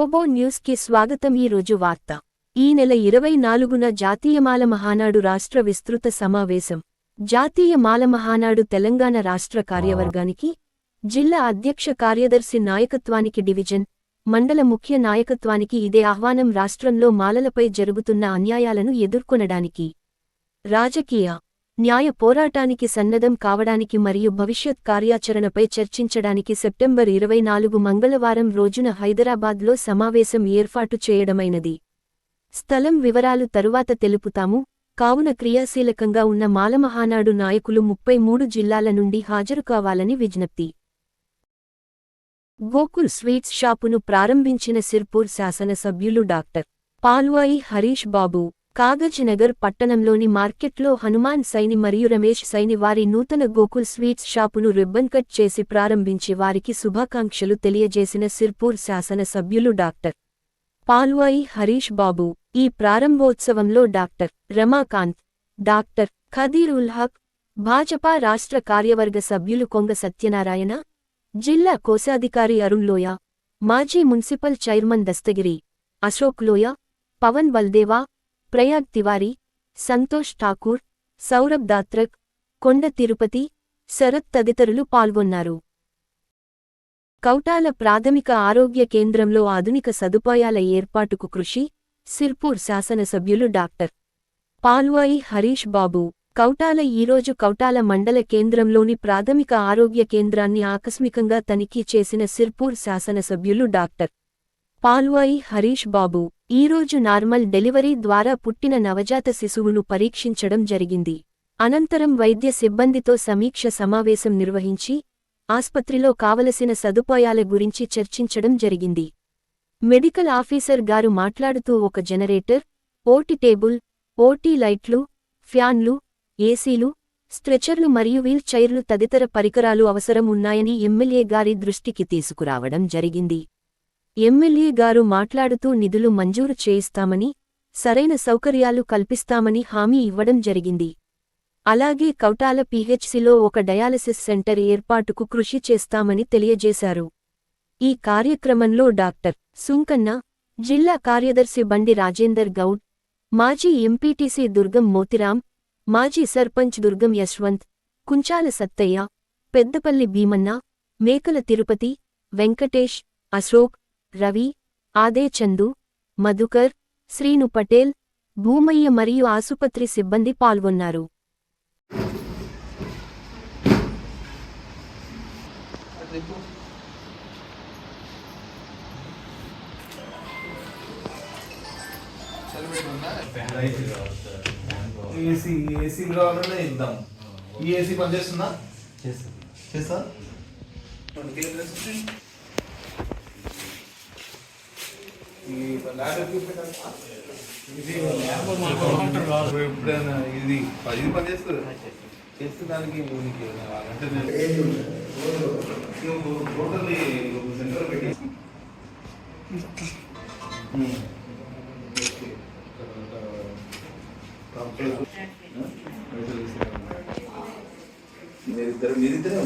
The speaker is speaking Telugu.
గ్లోబో న్యూస్కి స్వాగతం ఈ రోజు వార్త. ఈ నెల ఇరవై నాలుగున జాతీయమాల మహానాడు రాష్ట్ర విస్తృత సమావేశం. జాతీయ మాల మహానాడు తెలంగాణ రాష్ట్ర కార్యవర్గానికి జిల్లా అధ్యక్ష కార్యదర్శి నాయకత్వానికి డివిజన్ మండల ముఖ్య నాయకత్వానికి ఇదే ఆహ్వానం రాష్ట్రంలో మాలలపై జరుగుతున్న అన్యాయాలను ఎదుర్కొనడానికి. రాజకీయ న్యాయ పోరాటానికి సన్నద్ధం కావడానికి మరియు భవిష్యత్ కార్యాచరణపై చర్చించడానికి సెప్టెంబర్ ఇరవై నాలుగు మంగళవారం రోజున హైదరాబాద్లో సమావేశం ఏర్పాటు చేయడమైనది. స్థలం వివరాలు తరువాత తెలుపుతాము. కావున క్రియాశీలకంగా ఉన్న మాలమహానాడు నాయకులు ముప్పై మూడు జిల్లాల నుండి హాజరు కావాలని విజ్ఞప్తి. గోకుల్ స్వీట్స్ షాపును ప్రారంభించిన సిర్పూర్ శాసనసభ్యులు డాక్టర్. పాల్వాయి హరీష్ బాబు. కాగజ్ నగర్ పట్టణంలోని మార్కెట్లో హనుమాన్ సైని మరియు రమేష్ సైని వారి నూతన గోకుల్ స్వీట్స్ షాపును రిబ్బన్ కట్ చేసి ప్రారంభించి వారికి శుభాకాంక్షలు తెలియజేసిన సిర్పూర్ శాసనసభ్యులు డాక్టర్ పాల్వాయి హరీష్ బాబు. ఈ ప్రారంభోత్సవంలో డాక్టర్ రమాకాంత్ డాక్టర్ ఖదీర్ ఉల్ హక్ భాజపా రాష్ట్ర కార్యవర్గ సభ్యులు కొంగ సత్యనారాయణ జిల్లా కోశాధికారి అరుణ్ లోయ మాజీ మున్సిపల్ చైర్మన్ దస్తగిరి అశోక్ లోయ పవన్ బల్దేవా ప్రయాగ్ తివారీ సంతోష్ ఠాకూర్ సౌరభ్ దాత్రక్ కొండ తిరుపతి శరత్ తదితరులు పాల్గొన్నారు. కౌటాల ప్రాథమిక ఆరోగ్య కేంద్రంలో ఆధునిక సదుపాయాల ఏర్పాటుకు కృషి సిర్పూర్ శాసనసభ్యులు డాక్టర్ పాల్వాయి హరీష్ బాబు. కౌటాల ఈరోజు కౌటాల మండల కేంద్రంలోని ప్రాథమిక ఆరోగ్య కేంద్రాన్ని ఆకస్మికంగా తనిఖీ చేసిన సిర్పూర్ శాసనసభ్యులు డాక్టర్ పాల్వాయి హరీష్ బాబు. ఈరోజు నార్మల్ డెలివరీ ద్వారా పుట్టిన నవజాత శిశువును పరీక్షించడం జరిగింది. అనంతరం వైద్య సిబ్బందితో సమీక్ష సమావేశం నిర్వహించి ఆస్పత్రిలో కావలసిన సదుపాయాల గురించి చర్చించడం జరిగింది. మెడికల్ ఆఫీసర్ గారు మాట్లాడుతూ ఒక జనరేటర్ ఓటి టేబుల్ ఓటీ లైట్లు ఫ్యాన్లు ఏసీలు స్ట్రెచర్లు మరియు వీల్ చైర్లు తదితర పరికరాలు అవసరం ఉన్నాయని ఎమ్మెల్యే గారి దృష్టికి తీసుకురావడం జరిగింది. ఎమ్మెల్యే గారు మాట్లాడుతూ నిధులు మంజూరు చేయిస్తామని సరైన సౌకర్యాలు కల్పిస్తామని హామీ ఇవ్వడం జరిగింది. అలాగే కౌటాల పీహెచ్సిలో ఒక డయాలసిస్ సెంటర్ ఏర్పాటుకు కృషి చేస్తామని తెలియజేశారు. ఈ కార్యక్రమంలో డాక్టర్ సుంకన్న జిల్లా కార్యదర్శి బండి రాజేందర్ గౌడ్ మాజీ ఎంపీటీసీ దుర్గం మోతిరాం మాజీ సర్పంచ్ దుర్గం యశ్వంత్ కుంచాల సత్తయ్య పెద్దపల్లి భీమన్న మేకల తిరుపతి వెంకటేష్ అశోక్ రవి ఆదే చందు మధుకర్ శ్రీను పటేల్ భూమయ్య మరియు ఆసుపత్రి సిబ్బంది పాల్గొన్నారు. ఏసీ ఏసీ కావాలన్నా ఇద్దాం. ఈ ఏసీ పనిచేస్తుందా? చేస్తా. ఈ ఎప్పుడైనా ఇది పది పని చేస్తారు. చేస్తే దానికి మూనికి అంటే నేను మీరిద్దరు మీరిద్దరే